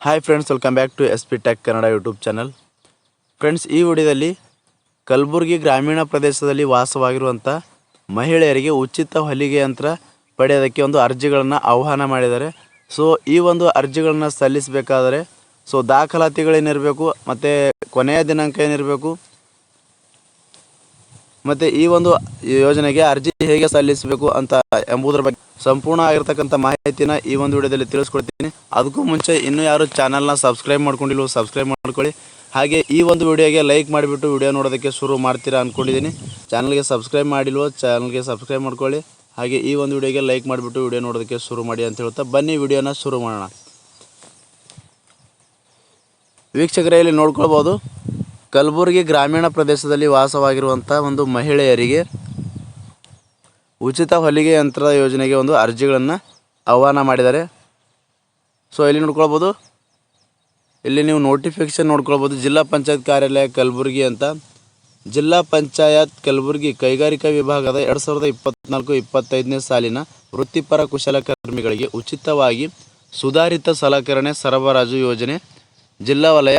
Hi friends welcome back to S P tech Kannada YouTube channel friends ಈ ವಿಡಿಯೋದಲ್ಲಿ ಕಲಬುರಗಿ ಗ್ರಾಮೀಣ ಪ್ರದೇಶದಲ್ಲಿ ವಾಸವಾಗಿರುವಂಥ ಮಹಿಳೆಯರಿಗೆ ಉಚಿತ ಹೊಲಿಗೆ ಯಂತ್ರ ಪಡೆಯೋದಕ್ಕೆ ಒಂದು ಅರ್ಜಿಗಳನ್ನು ಆಹ್ವಾನ ಮಾಡಿದ್ದಾರೆ. ಸೊ ಈ ಒಂದು ಅರ್ಜಿಗಳನ್ನು ಸಲ್ಲಿಸಬೇಕಾದರೆ ಸೊ ದಾಖಲಾತಿಗಳೇನಿರಬೇಕು, ಮತ್ತು ಕೊನೆಯ ದಿನಾಂಕ ಏನಿರಬೇಕು ಮತ್ತು ಈ ಒಂದು ಯೋಜನೆಗೆ ಅರ್ಜಿ ಹೇಗೆ ಸಲ್ಲಿಸಬೇಕು ಅಂತ ಎಂಬುದರ ಬಗ್ಗೆ ಸಂಪೂರ್ಣ ಆಗಿರ್ತಕ್ಕಂಥ ಮಾಹಿತಿನ ಈ ಒಂದು ವಿಡಿಯೋದಲ್ಲಿ ತಿಳಿಸ್ಕೊಡ್ತೀನಿ. ಅದಕ್ಕೂ ಮುಂಚೆ ಇನ್ನೂ ಯಾರು ಚಾನಲ್ನ ಸಬ್ಸ್ಕ್ರೈಬ್ ಮಾಡ್ಕೊಂಡಿಲ್ವೋ ಸಬ್ಸ್ಕ್ರೈಬ್ ಮಾಡ್ಕೊಳ್ಳಿ. ಹಾಗೆ ಈ ಒಂದು ವಿಡಿಯೋಗೆ ಲೈಕ್ ಮಾಡಿಬಿಟ್ಟು ವಿಡಿಯೋ ನೋಡೋದಕ್ಕೆ ಶುರು ಮಾಡ್ತೀರಾ ಅಂದ್ಕೊಂಡಿದ್ದೀನಿ ಚಾನಲ್ಗೆ ಸಬ್ಸ್ಕ್ರೈಬ್ ಮಾಡಿಲ್ವೋ ಚಾನಲ್ಗೆ ಸಬ್ಸ್ಕ್ರೈಬ್ ಮಾಡ್ಕೊಳ್ಳಿ. ಹಾಗೆ ಈ ಒಂದು ವಿಡಿಯೋಗೆ ಲೈಕ್ ಮಾಡಿಬಿಟ್ಟು ವಿಡಿಯೋ ನೋಡೋದಕ್ಕೆ ಶುರು ಮಾಡಿ ಅಂತ ಹೇಳ್ತಾ ಬನ್ನಿ ವಿಡಿಯೋನ ಶುರು ಮಾಡೋಣ. ವೀಕ್ಷಕರೇ, ಇಲ್ಲಿ ನೋಡ್ಕೊಳ್ಬೋದು. ಕಲಬುರಗಿ ಗ್ರಾಮೀಣ ಪ್ರದೇಶದಲ್ಲಿ ವಾಸವಾಗಿರುವಂಥ ಒಂದು ಮಹಿಳೆಯರಿಗೆ ಉಚಿತ ಹೊಲಿಗೆ ಯಂತ್ರ ಯೋಜನೆಗೆ ಒಂದು ಅರ್ಜಿಗಳನ್ನು ಆಹ್ವಾನ ಮಾಡಿದ್ದಾರೆ. ಸೊ ಇಲ್ಲಿ ನೋಡ್ಕೊಳ್ಬೋದು. ಇಲ್ಲಿ ನೀವು ನೋಟಿಫಿಕೇಶನ್ ನೋಡ್ಕೊಳ್ಬೋದು. ಜಿಲ್ಲಾ ಪಂಚಾಯತ್ ಕಾರ್ಯಾಲಯ ಕಲಬುರಗಿ ಅಂತ. ಜಿಲ್ಲಾ ಪಂಚಾಯತ್ ಕಲಬುರಗಿ ಕೈಗಾರಿಕಾ ವಿಭಾಗದ ಎರಡು ಸಾವಿರದ ಇಪ್ಪತ್ನಾಲ್ಕು ಇಪ್ಪತ್ತೈದನೇ ಸಾಲಿನ ವೃತ್ತಿಪರ ಕುಶಲಕರ್ಮಿಗಳಿಗೆ ಉಚಿತವಾಗಿ ಸುಧಾರಿತ ಸಲಕರಣೆ ಸರಬರಾಜು ಯೋಜನೆ ಜಿಲ್ಲಾ ವಲಯ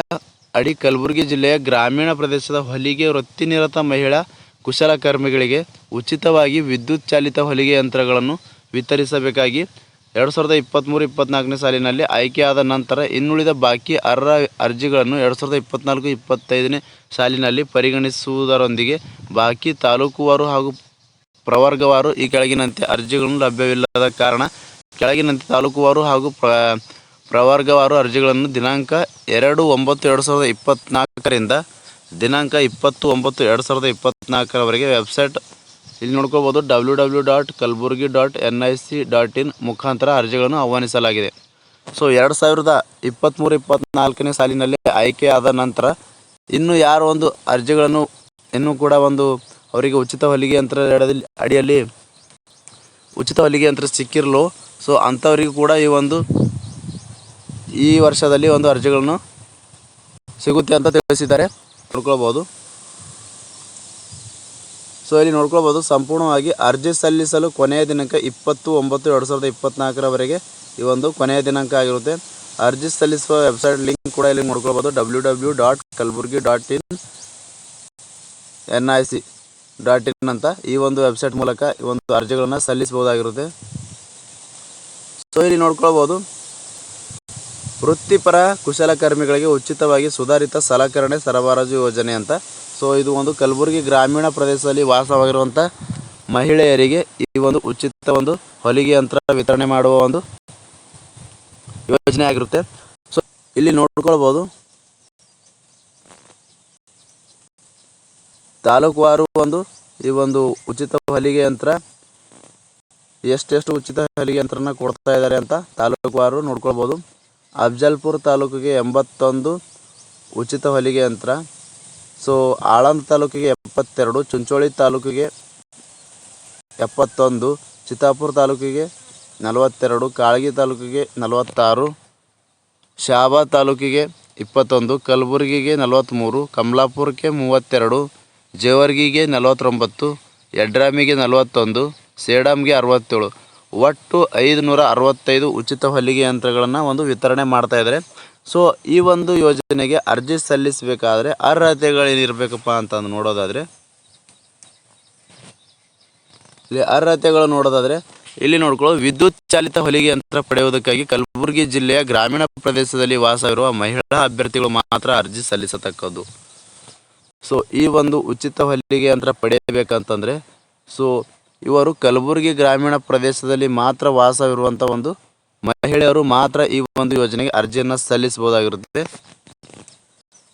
ಅಡಿ ಕಲಬುರಗಿ ಜಿಲ್ಲೆಯ ಗ್ರಾಮೀಣ ಪ್ರದೇಶದ ಹೊಲಿಗೆ ವೃತ್ತಿನಿರತ ಮಹಿಳಾ ಕುಶಲಕರ್ಮಿಗಳಿಗೆ ಉಚಿತವಾಗಿ ವಿದ್ಯುತ್ ಚಾಲಿತ ಹೊಲಿಗೆ ಯಂತ್ರಗಳನ್ನು ವಿತರಿಸಬೇಕಾಗಿ ಎರಡು ಸಾವಿರದ ಇಪ್ಪತ್ತ್ಮೂರು ಇಪ್ಪತ್ತ್ನಾಲ್ಕನೇ ಸಾಲಿನಲ್ಲಿ ಆಯ್ಕೆಯಾದ ನಂತರ ಇನ್ನುಳಿದ ಬಾಕಿ ಅರ್ಹ ಅರ್ಜಿಗಳನ್ನು ಎರಡು ಸಾವಿರದ ಇಪ್ಪತ್ತ್ನಾಲ್ಕು ಇಪ್ಪತ್ತೈದನೇ ಸಾಲಿನಲ್ಲಿ ಪರಿಗಣಿಸುವುದರೊಂದಿಗೆ ಬಾಕಿ ತಾಲೂಕುವಾರು ಹಾಗೂ ಪ್ರವರ್ಗವಾರು ಈ ಕೆಳಗಿನಂತೆ ಅರ್ಜಿಗಳನ್ನು ಲಭ್ಯವಿಲ್ಲದ ಕಾರಣ ಕೆಳಗಿನಂತೆ ತಾಲೂಕುವಾರು ಹಾಗೂ ಪ್ರವರ್ಗವಾರು ಅರ್ಜಿಗಳನ್ನು ದಿನಾಂಕ ಎರಡು ಒಂಬತ್ತು ಎರಡು ಸಾವಿರದ ಇಪ್ಪತ್ತ್ನಾಲ್ಕರಿಂದ ದಿನಾಂಕ ಇಪ್ಪತ್ತು ಒಂಬತ್ತು ಎರಡು ಸಾವಿರದ ಇಪ್ಪತ್ತ್ನಾಲ್ಕರವರೆಗೆ ವೆಬ್ಸೈಟ್ ಇಲ್ಲಿ ನೋಡ್ಕೋಬೋದು W W dot Kalaburgi dot N I C dot in ಮುಖಾಂತರ ಅರ್ಜಿಗಳನ್ನು ಆಹ್ವಾನಿಸಲಾಗಿದೆ. ಸೊ, ಎರಡು ಸಾವಿರದ ಇಪ್ಪತ್ತ್ಮೂರು ಇಪ್ಪತ್ತ್ನಾಲ್ಕನೇ ಸಾಲಿನಲ್ಲಿ ಆಯ್ಕೆಯಾದ ನಂತರ ಇನ್ನು ಯಾರು ಒಂದು ಅರ್ಜಿಗಳನ್ನು ಇನ್ನೂ ಕೂಡ ಒಂದು ಅವರಿಗೆ ಉಚಿತ ಹೊಲಿಗೆ ಯಂತ್ರ ಅಡಿಯಲ್ಲಿ ಉಚಿತ ಹೊಲಿಗೆ ಯಂತ್ರ ಸಿಕ್ಕಿರಲು, ಸೊ, ಅಂಥವರಿಗೂ ಕೂಡ ಈ ಒಂದು ಈ ವರ್ಷದಲ್ಲಿ ಒಂದು ಅರ್ಜಿಗಳನ್ನು ಸಿಗುತ್ತೆ ಅಂತ ತಿಳಿಸಿದ್ದಾರೆ. ನೋಡ್ಕೊಳ್ಬೋದು. ಸೊ ಇಲ್ಲಿ ನೋಡ್ಕೊಳ್ಬೋದು, ಸಂಪೂರ್ಣವಾಗಿ ಅರ್ಜಿ ಸಲ್ಲಿಸಲು ಕೊನೆಯ ದಿನಾಂಕ ಇಪ್ಪತ್ತು ಒಂಬತ್ತು ಎರಡು ಸಾವಿರದ ಇಪ್ಪತ್ತ್ನಾಲ್ಕರವರೆಗೆ ಈ ಒಂದು ಕೊನೆಯ ದಿನಾಂಕ ಆಗಿರುತ್ತೆ. ಅರ್ಜಿ ಸಲ್ಲಿಸುವ ವೆಬ್ಸೈಟ್ ಲಿಂಕ್ ಕೂಡ ಇಲ್ಲಿ ನೋಡ್ಕೊಳ್ಬೋದು. W W dot Kalaburgi dot in N I C dot in ಅಂತ ಈ ಒಂದು ವೆಬ್ಸೈಟ್ ಮೂಲಕ ಈ ಒಂದು ಅರ್ಜಿಗಳನ್ನು ಸಲ್ಲಿಸಬಹುದಾಗಿರುತ್ತೆ. ಸೊ ಇಲ್ಲಿ ನೋಡ್ಕೊಳ್ಬೋದು ವೃತ್ತಿಪರ ಕುಶಲಕರ್ಮಿಗಳಿಗೆ ಉಚಿತವಾಗಿ ಸುಧಾರಿತ ಸಲಕರಣೆ ಸರಬರಾಜು ಯೋಜನೆ ಅಂತ. ಸೊ ಇದು ಒಂದು ಕಲಬುರಗಿ ಗ್ರಾಮೀಣ ಪ್ರದೇಶದಲ್ಲಿ ವಾಸವಾಗಿರುವಂಥ ಮಹಿಳೆಯರಿಗೆ ಈ ಒಂದು ಉಚಿತ ಒಂದು ಹೊಲಿಗೆ ಯಂತ್ರ ವಿತರಣೆ ಮಾಡುವ ಒಂದು ಯೋಜನೆ ಆಗಿರುತ್ತೆ. ಸೊ ಇಲ್ಲಿ ನೋಡ್ಕೊಳ್ಬೋದು. ತಾಲೂಕುವಾರು ಒಂದು ಈ ಒಂದು ಉಚಿತ ಹೊಲಿಗೆ ಯಂತ್ರ, ಎಷ್ಟೆಷ್ಟು ಉಚಿತ ಹೊಲಿಗೆ ಯಂತ್ರನ ಕೊಡ್ತಾ ಇದ್ದಾರೆ ಅಂತ ತಾಲೂಕುವಾರು ನೋಡ್ಕೊಳ್ಬೋದು. ಅಫ್ಜಲ್ಪುರ ತಾಲೂಕಿಗೆ ಎಂಬತ್ತೊಂದು, ಉಚಿತ ಹೊಲಿಗೆ ಯಂತ್ರ. ಸೊ ಆಳಂದ ತಾಲೂಕಿಗೆ ಎಪ್ಪತ್ತೆರಡು, ಚುಂಚೋಳಿ ತಾಲೂಕಿಗೆ ಎಪ್ಪತ್ತೊಂದು, ಚಿತ್ತಾಪುರ ತಾಲೂಕಿಗೆ ನಲವತ್ತೆರಡು, ಕಾಳಗಿ ತಾಲೂಕಿಗೆ ನಲವತ್ತಾರು, ಶಾಬಾ ತಾಲೂಕಿಗೆ ಇಪ್ಪತ್ತೊಂದು, ಕಲಬುರಗಿಗೆ ನಲವತ್ತ್ಮೂರು ಕಮಲಾಪುರಕ್ಕೆ ಮೂವತ್ತೆರಡು, ಜೇವರ್ಗಿಗೆ ನಲವತ್ತೊಂಬತ್ತು, ಯಡ್ರಾಮಿಗೆ ನಲವತ್ತೊಂದು ಸೇಡಮ್ಗೆ ಅರವತ್ತೇಳು. ಒಟ್ಟು ಐದು ನೂರ ಅರವತ್ತೈದು ಉಚಿತ ಹೊಲಿಗೆ ಯಂತ್ರಗಳನ್ನು ಒಂದು ವಿತರಣೆ ಮಾಡ್ತಾ ಇದ್ದಾರೆ. ಸೊ ಈ ಒಂದು ಯೋಜನೆಗೆ ಅರ್ಜಿ ಸಲ್ಲಿಸಬೇಕಾದ್ರೆ ಅರ್ಹತೆಗಳೇನಿರಬೇಕಪ್ಪ ಅಂತಂದು ನೋಡೋದಾದರೆ, ಇಲ್ಲಿ ಅರ್ಹತೆಗಳು ನೋಡೋದಾದರೆ, ಇಲ್ಲಿ ನೋಡ್ಕೊಳ್ಳೋ ವಿದ್ಯುತ್ ಚಾಲಿತ ಹೊಲಿಗೆ ಯಂತ್ರ ಪಡೆಯುವುದಕ್ಕಾಗಿ ಕಲಬುರಗಿ ಜಿಲ್ಲೆಯ ಗ್ರಾಮೀಣ ಪ್ರದೇಶದಲ್ಲಿ ವಾಸವಿರುವ ಮಹಿಳಾ ಅಭ್ಯರ್ಥಿಗಳು ಮಾತ್ರ ಅರ್ಜಿ ಸಲ್ಲಿಸತಕ್ಕದ್ದು. ಸೊ ಈ ಒಂದು ಉಚಿತ ಹೊಲಿಗೆ ಯಂತ್ರ ಪಡೆಯಬೇಕಂತಂದರೆ ಸೊ ಇವರು ಕಲಬುರಗಿ ಗ್ರಾಮೀಣ ಪ್ರದೇಶದಲ್ಲಿ ಮಾತ್ರ ವಾಸವಿರುವಂಥ ಒಂದು ಮಹಿಳೆಯರು ಮಾತ್ರ ಈ ಒಂದು ಯೋಜನೆಗೆ ಅರ್ಜಿಯನ್ನು ಸಲ್ಲಿಸಬಹುದಾಗಿರುತ್ತದೆ.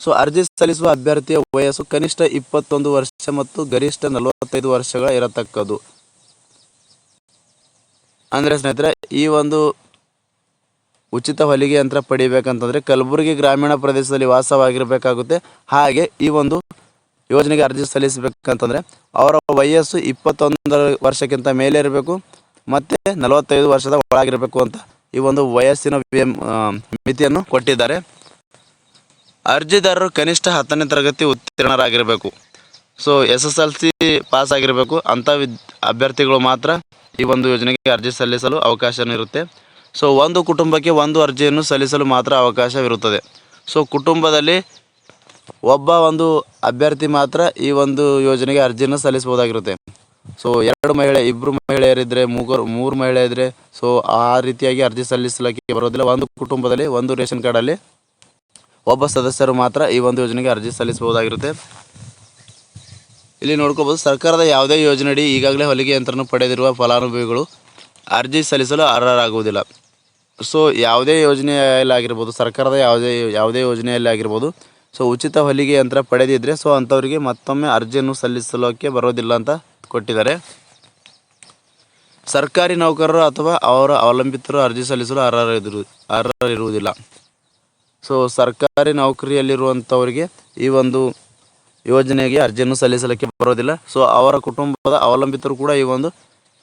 ಸೊ, ಅರ್ಜಿ ಸಲ್ಲಿಸುವ ಅಭ್ಯರ್ಥಿಯ ವಯಸ್ಸು ಕನಿಷ್ಠ ಇಪ್ಪತ್ತೊಂದು ವರ್ಷ ಮತ್ತು ಗರಿಷ್ಠ ನಲವತ್ತೈದು ವರ್ಷಗಳ ಇರತಕ್ಕದ್ದು. ಅಂದ್ರೆ ಸ್ನೇಹಿತರೆ, ಈ ಒಂದು ಉಚಿತ ಹೊಲಿಗೆ ಯಂತ್ರ ಪಡಿಬೇಕಂತಂದ್ರೆ ಕಲಬುರಗಿ ಗ್ರಾಮೀಣ ಪ್ರದೇಶದಲ್ಲಿ ವಾಸವಾಗಿರಬೇಕಾಗುತ್ತೆ. ಹಾಗೆ ಈ ಒಂದು ಯೋಜನೆಗೆ ಅರ್ಜಿ ಸಲ್ಲಿಸಬೇಕಂತಂದರೆ ಅವರ ವಯಸ್ಸು ಇಪ್ಪತ್ತೊಂದರ ವರ್ಷಕ್ಕಿಂತ ಮೇಲೆ ಇರಬೇಕು, ಮತ್ತು ನಲವತ್ತೈದು ವರ್ಷದ ಒಳಗಿರಬೇಕು ಅಂತ ಈ ಒಂದು ವಯಸ್ಸಿನ ಮಿತಿಯನ್ನು ಕೊಟ್ಟಿದ್ದಾರೆ. ಅರ್ಜಿದಾರರು ಕನಿಷ್ಠ ಹತ್ತನೇ ತರಗತಿ ಉತ್ತೀರ್ಣರಾಗಿರಬೇಕು. So, S S L C pass ಆಗಿರಬೇಕು ಅಂಥ ವಿದ್ ಅಭ್ಯರ್ಥಿಗಳು ಮಾತ್ರ ಈ ಒಂದು ಯೋಜನೆಗೆ ಅರ್ಜಿ ಸಲ್ಲಿಸಲು ಅವಕಾಶ ಇರುತ್ತೆ. ಸೊ, ಒಂದು ಕುಟುಂಬಕ್ಕೆ ಒಂದು ಅರ್ಜಿಯನ್ನು ಸಲ್ಲಿಸಲು ಮಾತ್ರ ಅವಕಾಶವಿರುತ್ತದೆ. ಸೊ, ಕುಟುಂಬದಲ್ಲಿ ಒಬ್ಬ ಒಂದು ಅಭ್ಯರ್ಥಿ ಮಾತ್ರ ಈ ಒಂದು ಯೋಜನೆಗೆ ಅರ್ಜಿಯನ್ನು ಸಲ್ಲಿಸಬಹುದಾಗಿರುತ್ತೆ. ಸೊ ಎರಡು ಮಹಿಳೆ ಇಬ್ಬರು ಮಹಿಳೆಯರಿದ್ದರೆ ಮೂಗರು, ಮೂರು ಮಹಿಳೆ ಇದ್ದರೆ ಸೊ ಆ ರೀತಿಯಾಗಿ ಅರ್ಜಿ ಸಲ್ಲಿಸಲಿಕ್ಕೆ ಬರೋದಿಲ್ಲ. ಒಂದು ಕುಟುಂಬದಲ್ಲಿ, ಒಂದು ರೇಷನ್ ಕಾರ್ಡಲ್ಲಿ ಒಬ್ಬ ಸದಸ್ಯರು ಮಾತ್ರ ಈ ಒಂದು ಯೋಜನೆಗೆ ಅರ್ಜಿ ಸಲ್ಲಿಸಬಹುದಾಗಿರುತ್ತೆ. ಇಲ್ಲಿ ನೋಡ್ಕೋಬೋದು, ಸರ್ಕಾರದ ಯಾವುದೇ ಯೋಜನೆಯಡಿ ಈಗಾಗಲೇ ಹೊಲಿಗೆ ಯಂತ್ರವನ್ನು ಪಡೆದಿರುವ ಫಲಾನುಭವಿಗಳು ಅರ್ಜಿ ಸಲ್ಲಿಸಲು ಅರ್ಹರಾಗುವುದಿಲ್ಲ. ಸೊ ಯಾವುದೇ ಯೋಜನೆಯಲ್ಲಿ ಆಗಿರ್ಬೋದು ಸರ್ಕಾರದ ಯಾವುದೇ ಯಾವುದೇ ಯೋಜನೆಯಲ್ಲಿ ಆಗಿರ್ಬೋದು ಸೊ ಉಚಿತ ಹೊಲಿಗೆ ಯಂತ್ರ ಪಡೆದಿದ್ದರೆ ಸೊ ಅಂಥವರಿಗೆ ಮತ್ತೊಮ್ಮೆ ಅರ್ಜಿಯನ್ನು ಸಲ್ಲಿಸಲಿಕ್ಕೆ ಬರೋದಿಲ್ಲ ಅಂತ ಕೊಟ್ಟಿದ್ದಾರೆ. ಸರ್ಕಾರಿ ನೌಕರರು ಅಥವಾ ಅವರ ಅವಲಂಬಿತರು ಅರ್ಜಿ ಸಲ್ಲಿಸಲು ಅರ್ಹರಿರು ಅರ್ಹರಿರುವುದಿಲ್ಲ. ಸೊ ಸರ್ಕಾರಿ ನೌಕರಿಯಲ್ಲಿರುವಂಥವರಿಗೆ ಈ ಒಂದು ಯೋಜನೆಗೆ ಅರ್ಜಿಯನ್ನು ಸಲ್ಲಿಸಲಿಕ್ಕೆ ಬರೋದಿಲ್ಲ. ಸೊ ಅವರ ಕುಟುಂಬದ ಅವಲಂಬಿತರು ಕೂಡ ಈ ಒಂದು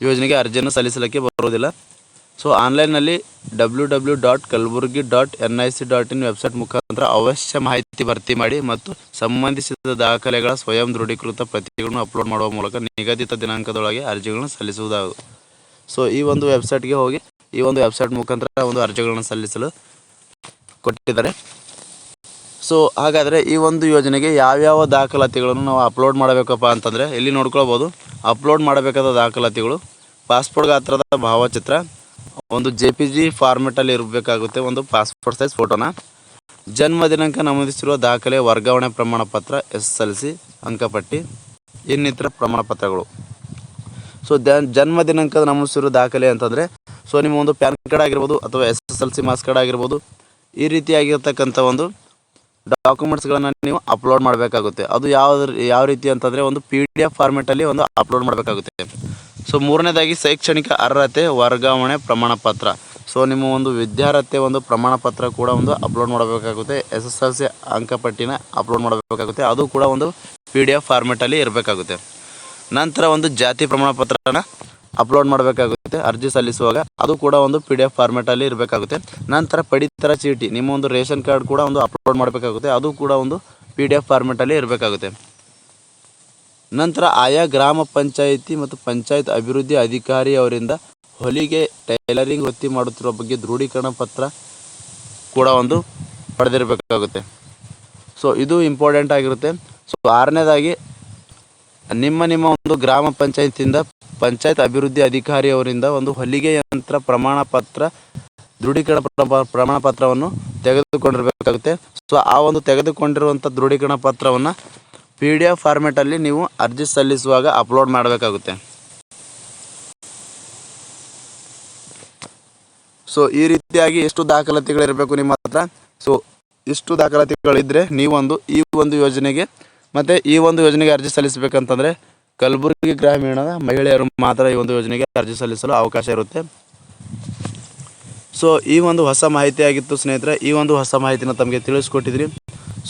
ಯೋಜನೆಗೆ ಅರ್ಜಿಯನ್ನು ಸಲ್ಲಿಸಲಿಕ್ಕೆ ಬರೋದಿಲ್ಲ. ಸೊ ಆನ್ಲೈನ್ನಲ್ಲಿ W W dot Kalaburgi dot N I C dot in website ಮುಖಾಂತರ ಅವಶ್ಯ ಮಾಹಿತಿ ಭರ್ತಿ ಮಾಡಿ ಮತ್ತು ಸಂಬಂಧಿಸಿದ ದಾಖಲೆಗಳ ಸ್ವಯಂ ದೃಢೀಕೃತ ಪ್ರತಿಗಳನ್ನು ಅಪ್ಲೋಡ್ ಮಾಡುವ ಮೂಲಕ ನಿಗದಿತ ದಿನಾಂಕದೊಳಗೆ ಅರ್ಜಿಗಳನ್ನು ಸಲ್ಲಿಸುವುದಾಗು. ಸೊ ಈ ಒಂದು ವೆಬ್ಸೈಟ್ಗೆ ಹೋಗಿ, ಈ ಒಂದು ವೆಬ್ಸೈಟ್ ಮುಖಾಂತರ ಒಂದು ಅರ್ಜಿಗಳನ್ನು ಸಲ್ಲಿಸಲು ಕೊಟ್ಟಿದ್ದಾರೆ. ಸೊ ಹಾಗಾದರೆ ಈ ಒಂದು ಯೋಜನೆಗೆ ಯಾವ್ಯಾವ ದಾಖಲಾತಿಗಳನ್ನು ನಾವು ಅಪ್ಲೋಡ್ ಮಾಡಬೇಕಪ್ಪ ಅಂತಂದರೆ, ಇಲ್ಲಿ ನೋಡ್ಕೊಳ್ಬೋದು ಅಪ್ಲೋಡ್ ಮಾಡಬೇಕಾದ ದಾಖಲಾತಿಗಳು ಪಾಸ್ಪೋರ್ಟ್ ಗಾತ್ರದ ಭಾವಚಿತ್ರ ಒಂದು ಜೆ ಪಿ ಜಿ ಫಾರ್ಮೆಟಲ್ಲಿ ಇರಬೇಕಾಗುತ್ತೆ, ಒಂದು ಪಾಸ್ಪೋರ್ಟ್ ಸೈಜ್ ಫೋಟೋನ ಜನ್ಮ ದಿನಾಂಕ ನಮೂದಿಸಿರುವ ದಾಖಲೆ, ವರ್ಗಾವಣೆ ಪ್ರಮಾಣ ಪತ್ರ, ಎಸ್ ಎಲ್ ಸಿ, ಅಂಕಪಟ್ಟಿ, ಇನ್ನಿತರ ಪ್ರಮಾಣ ಪತ್ರಗಳು. ಸೊ ಜನ್ಮ ದಿನಾಂಕ ನಮೂದಿಸಿರುವ ದಾಖಲೆ ಅಂತಂದರೆ ಸೊ ನಿಮ್ಮ ಒಂದು ಪ್ಯಾನ್ ಕಾರ್ಡ್ ಆಗಿರ್ಬೋದು ಅಥವಾ S S L C marks card ಆಗಿರ್ಬೋದು, ಈ ರೀತಿಯಾಗಿರ್ತಕ್ಕಂಥ ಒಂದು ಡಾಕ್ಯುಮೆಂಟ್ಸ್ಗಳನ್ನು ನೀವು ಅಪ್ಲೋಡ್ ಮಾಡಬೇಕಾಗುತ್ತೆ. ಅದು ಯಾವ ಯಾವ ರೀತಿ ಅಂತಂದರೆ, ಒಂದು ಪಿ ಡಿ ಎಫ್ ಫಾರ್ಮೆಟಲ್ಲಿ ಒಂದು ಅಪ್ಲೋಡ್ ಮಾಡಬೇಕಾಗುತ್ತೆ. ಸೊ ಮೂರನೇದಾಗಿ ಶೈಕ್ಷಣಿಕ ಅರ್ಹತೆ, ವರ್ಗಾವಣೆ ಪ್ರಮಾಣ ಪತ್ರ ಸೊ ನಿಮ್ಮ ಒಂದು ವಿದ್ಯಾರ್ಹತೆ ಒಂದು ಪ್ರಮಾಣ ಪತ್ರ ಕೂಡ ಒಂದು ಅಪ್ಲೋಡ್ ಮಾಡಬೇಕಾಗುತ್ತೆ. ಎಸ್ ಎಸ್ ಎಲ್ ಸಿ ಅಂಕಪಟ್ಟಿನ ಅಪ್ಲೋಡ್ ಮಾಡಬೇಕಾಗುತ್ತೆ. ಅದು ಕೂಡ ಒಂದು ಪಿ ಡಿ ಎಫ್ ಫಾರ್ಮೆಟಲ್ಲಿ ಇರಬೇಕಾಗುತ್ತೆ. ನಂತರ ಒಂದು ಜಾತಿ ಪ್ರಮಾಣ ಪತ್ರನ ಅಪ್ಲೋಡ್ ಮಾಡಬೇಕಾಗುತ್ತೆ, ಅರ್ಜಿ ಸಲ್ಲಿಸುವಾಗ. ಅದು ಕೂಡ ಒಂದು ಪಿ ಡಿ ಎಫ್ ಫಾರ್ಮೆಟಲ್ಲಿ ಇರಬೇಕಾಗುತ್ತೆ. ನಂತರ ಪಡಿತರ ಚೀಟಿ, ನಿಮ್ಮ ಒಂದು ರೇಷನ್ ಕಾರ್ಡ್ ಕೂಡ ಒಂದು ಅಪ್ಲೋಡ್ ಮಾಡಬೇಕಾಗುತ್ತೆ. ಅದು ಕೂಡ ಒಂದು ಪಿ ಡಿ ಎಫ್ ಫಾರ್ಮೆಟಲ್ಲಿ ಇರಬೇಕಾಗುತ್ತೆ. ನಂತರ ಆಯಾ ಗ್ರಾಮ ಪಂಚಾಯಿತಿ ಮತ್ತು ಪಂಚಾಯತ್ ಅಭಿವೃದ್ಧಿ ಅಧಿಕಾರಿ ಅವರಿಂದ ಹೊಲಿಗೆ, ಟೈಲರಿಂಗ್ ವೃತ್ತಿ ಮಾಡುತ್ತಿರುವ ಬಗ್ಗೆ ದೃಢೀಕರಣ ಪತ್ರ ಕೂಡ ಒಂದು ಪಡೆದಿರಬೇಕಾಗುತ್ತೆ. ಸೊ ಇದು ಇಂಪಾರ್ಟೆಂಟ್ ಆಗಿರುತ್ತೆ. ಸೊ ಆರನೇದಾಗಿ, ನಿಮ್ಮ ನಿಮ್ಮ ಒಂದು ಗ್ರಾಮ ಪಂಚಾಯತಿಯಿಂದ ಪಂಚಾಯತ್ ಅಭಿವೃದ್ಧಿ ಅಧಿಕಾರಿ ಅವರಿಂದ ಒಂದು ಹೊಲಿಗೆ ಯಂತ್ರ ಪ್ರಮಾಣ ಪತ್ರ, ದೃಢೀಕರಣ ಪ್ರ- ಪ್ರಮಾಣ ಪತ್ರವನ್ನು ತೆಗೆದುಕೊಂಡಿರಬೇಕಾಗುತ್ತೆ. ಸೊ ಆ ಒಂದು ತೆಗೆದುಕೊಂಡಿರುವಂಥ ದೃಢೀಕರಣ ಪತ್ರವನ್ನು ಪಿ ಡಿ ಎಫ್ ಫಾರ್ಮೆಟಲ್ಲಿ ನೀವು ಅರ್ಜಿ ಸಲ್ಲಿಸುವಾಗ ಅಪ್ಲೋಡ್ ಮಾಡಬೇಕಾಗುತ್ತೆ. ಸೊ ಈ ರೀತಿಯಾಗಿ ಎಷ್ಟು ದಾಖಲಾತಿಗಳಿರಬೇಕು ನಿಮ್ಮ ಹತ್ರ? ಸೊ ಇಷ್ಟು ದಾಖಲಾತಿಗಳಿದ್ದರೆ ನೀವೊಂದು ಈ ಒಂದು ಯೋಜನೆಗೆ, ಮತ್ತು ಈ ಒಂದು ಯೋಜನೆಗೆ ಅರ್ಜಿ ಸಲ್ಲಿಸಬೇಕಂತಂದರೆ ಕಲಬುರಗಿ ಗ್ರಾಮೀಣದ ಮಹಿಳೆಯರು ಮಾತ್ರ ಈ ಒಂದು ಯೋಜನೆಗೆ ಅರ್ಜಿ ಸಲ್ಲಿಸಲು ಅವಕಾಶ ಇರುತ್ತೆ. ಸೊ ಈ ಒಂದು ಹೊಸ ಮಾಹಿತಿ ಆಗಿತ್ತು ಸ್ನೇಹಿತರೆ, ಈ ಒಂದು ಹೊಸ ಮಾಹಿತಿನ ತಮಗೆ ತಿಳಿಸ್ಕೊಟ್ಟಿದ್ರಿ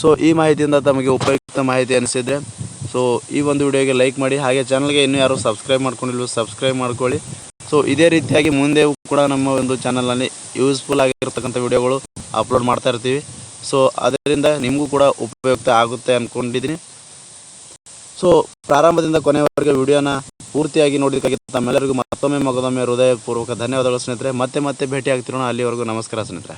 ಸೊ ಈ ಮಾಹಿತಿಯಿಂದ ತಮಗೆ ಉಪಯುಕ್ತ ಮಾಹಿತಿ ಅನಿಸಿದರೆ ಸೊ ಈ ಒಂದು ವಿಡಿಯೋಗೆ ಲೈಕ್ ಮಾಡಿ, ಹಾಗೆ ಚಾನಲ್ಗೆ ಇನ್ನೂ ಯಾರು ಸಬ್ಸ್ಕ್ರೈಬ್ ಮಾಡ್ಕೊಂಡಿಲ್ವೋ ಸಬ್ಸ್ಕ್ರೈಬ್ ಮಾಡ್ಕೊಳ್ಳಿ. ಸೊ ಇದೇ ರೀತಿಯಾಗಿ ಮುಂದೆ ಕೂಡ ನಮ್ಮ ಒಂದು ಚಾನಲಲ್ಲಿ ಯೂಸ್ಫುಲ್ ಆಗಿರ್ತಕ್ಕಂಥ ವಿಡಿಯೋಗಳು ಅಪ್ಲೋಡ್ ಮಾಡ್ತಾ ಇರ್ತೀವಿ. ಸೊ ಅದರಿಂದ ನಿಮಗೂ ಕೂಡ ಉಪಯುಕ್ತ ಆಗುತ್ತೆ ಅಂದ್ಕೊಂಡಿದ್ದೀನಿ ಸೊ ಪ್ರಾರಂಭದಿಂದ ಕೊನೆಯವರೆಗೆ ವಿಡಿಯೋನ ಪೂರ್ತಿಯಾಗಿ ನೋಡೋದಕ್ಕಾಗಿ ತಮ್ಮೆಲ್ಲರಿಗೂ ಮತ್ತೊಮ್ಮೆ ಮಗದೊಮ್ಮೆ ಹೃದಯಪೂರ್ವಕ ಧನ್ಯವಾದಗಳು ಸ್ನೇಹಿತರೆ. ಮತ್ತೆ ಮತ್ತೆ ಭೇಟಿ ಆಗ್ತಿರೋಣ ಅಲ್ಲಿವರೆಗೂ ನಮಸ್ಕಾರ ಸ್ನೇಹಿತರೆ.